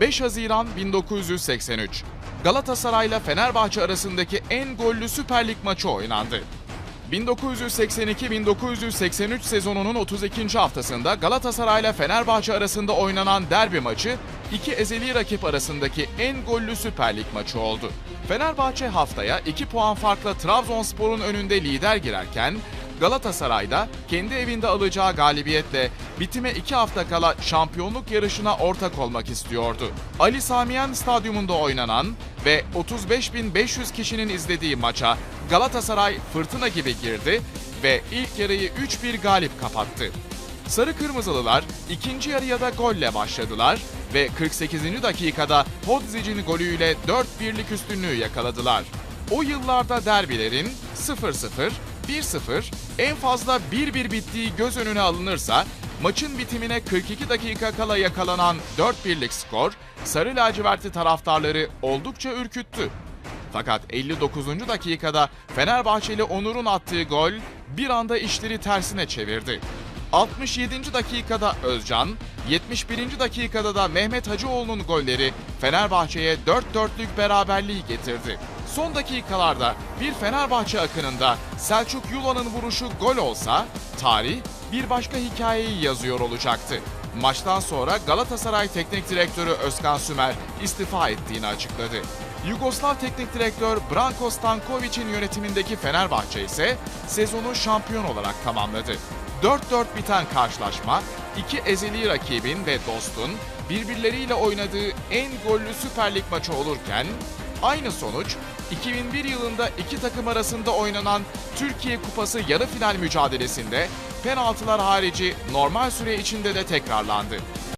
5 Haziran 1983. Galatasaray ile Fenerbahçe arasındaki en gollü Süper Lig maçı oynandı. 1982-1983 sezonunun 32. haftasında Galatasaray ile Fenerbahçe arasında oynanan derbi maçı iki ezeli rakip arasındaki en gollü Süper Lig maçı oldu. Fenerbahçe haftaya 2 puan farkla Trabzonspor'un önünde lider girerken Galatasaray'da kendi evinde alacağı galibiyetle bitime 2 hafta kala şampiyonluk yarışına ortak olmak istiyordu. Ali Samiyen Stadyumunda oynanan ve 35.500 kişinin izlediği maça Galatasaray fırtına gibi girdi ve ilk yarıyı 3-1 galip kapattı. Sarı Kırmızılılar ikinci yarıya da golle başladılar ve 48. dakikada Hodzic'in golüyle 4-1'lik üstünlüğü yakaladılar. O yıllarda derbilerin 0-0, 1-0, en fazla 1-1 bittiği göz önüne alınırsa maçın bitimine 42 dakika kala yakalanan 4-1'lik skor Sarı lacivertli taraftarları oldukça ürküttü. Fakat 59. dakikada Fenerbahçeli Onur'un attığı gol bir anda işleri tersine çevirdi. 67. dakikada Özcan, 71. dakikada da Mehmet Hacıoğlu'nun golleri Fenerbahçe'ye 4-4'lük beraberliği getirdi. Son dakikalarda bir Fenerbahçe akınında Selçuk Yula'nın vuruşu gol olsa tarih bir başka hikayeyi yazıyor olacaktı. Maçtan sonra Galatasaray Teknik Direktörü Özkan Sümer istifa ettiğini açıkladı. Yugoslav Teknik Direktör Branko Stankovic'in yönetimindeki Fenerbahçe ise sezonu şampiyon olarak tamamladı. 4-4 biten karşılaşma, iki ezeli rakibin ve dostun birbirleriyle oynadığı en gollü Süper Lig maçı olurken, aynı sonuç 2001 yılında iki takım arasında oynanan Türkiye Kupası yarı final mücadelesinde penaltılar harici normal süre içinde de tekrarlandı.